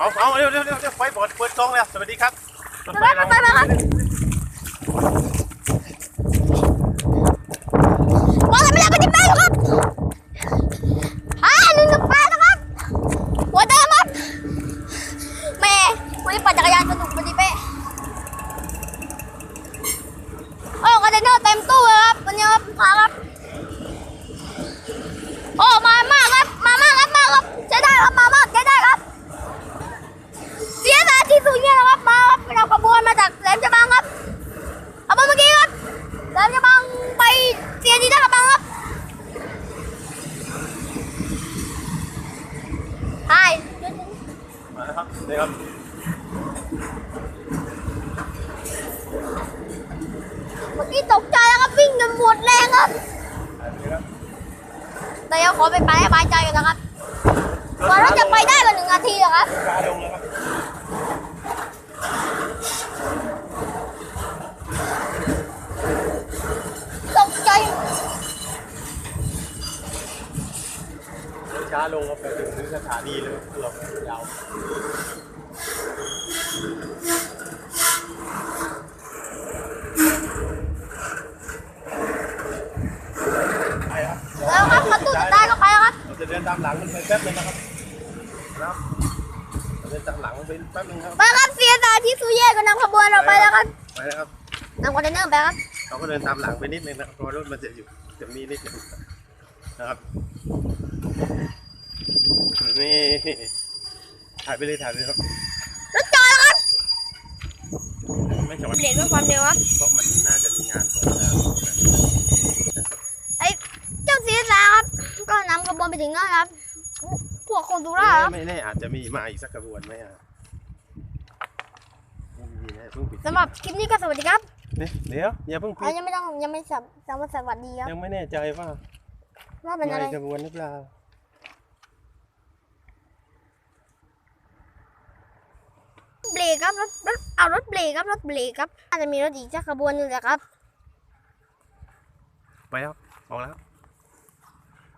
เอาเอาเร็วเร็วเร็วไฟบอดเปิดกล้องแล้ว สวัสดีครับ ไปไปไปไปครับว่าจะไม่ได้ปฏิบัติครับอ่าหนึ่งกับแปดนะครับ หัวเดิมครับแม่วันนี้ปั่นจักรยานสนุกปฏิเป้โอ้คอนเทนเนอร์เต็มตู้เลยครับวันนี้ครับมาครับ โอ้มามากครับ มามากครับมาครับใช้ได้ครับมามากใช้ได้ครับ เสียสาที่สุดเนี่ยนะครับมาครับเราขบวนมาจากแหลมฉบังครับขบวนเมื่อกี้ครับแหลมฉบังไปเสียที่ท่ากระบังครับใช่ มาแล้วครับนี่ครับเมื่อกี้ตกใจแล้วครับวิ่งจนหมดแรงครับถ่ายไปเลยครับแต่เดี๋ยวขอไปไปให้สบายใจกันนะครับกว่าเราจะไปได้ก็หนึ่งนาทีนะครับกาลงแล้วครับ ตกใจ ช้าลงครับไปถึงสถานีเลยเกือบยาวไปครับแล้วครับมาตู้สุดท้ายก็ไปแล้วครับเราจะเดินตามหลังมันไปแป๊บนึงนะครับครับเราเดินตามหลังมันไปแป๊บนึงครับไปครับเสียสาที่สุเย่ก็นำขบวนเราไปแล้วครับไปแล้วครับนำคอนเทนเนอร์ไปครับเราก็เดินตามหลังไปนิดนึงนะครับเพราะว่ารถมันจะอยู่จะมีนิดนึงนะครับ นี่ถ่ายไปเลยถ่ายไปเลยครับรถจอดแล้วครับไม่จอดเบรกด้วยความเร็วครับเพราะมันน่าจะมีงานก่อนแล้วเจ้าศีรษะครับก็นำขบวนไปถึงนั่นครับพวกคนดูแลครับไม่แน่อาจจะมีมาอีกสักกระบวนไหมอะไม่มีนะเพิ่งปิดสำหรับคลิปนี้ก็สวัสดีครับเนี่ยเดี๋ยวอย่าเพิ่งปิอะดยังไม่ต้องยังไม่สับสวัสสวัสดีครับยังไม่แน่ใจว่าว่าเป็นอะไรมาอีกกระบวนหรือเปล่า เบ รกครับรถรถเอารถเบรกครับรถเบรกครับอาจจะมีรถอีกสักขบวนหนึงแหละครับ ไปแล้วออกแล้ว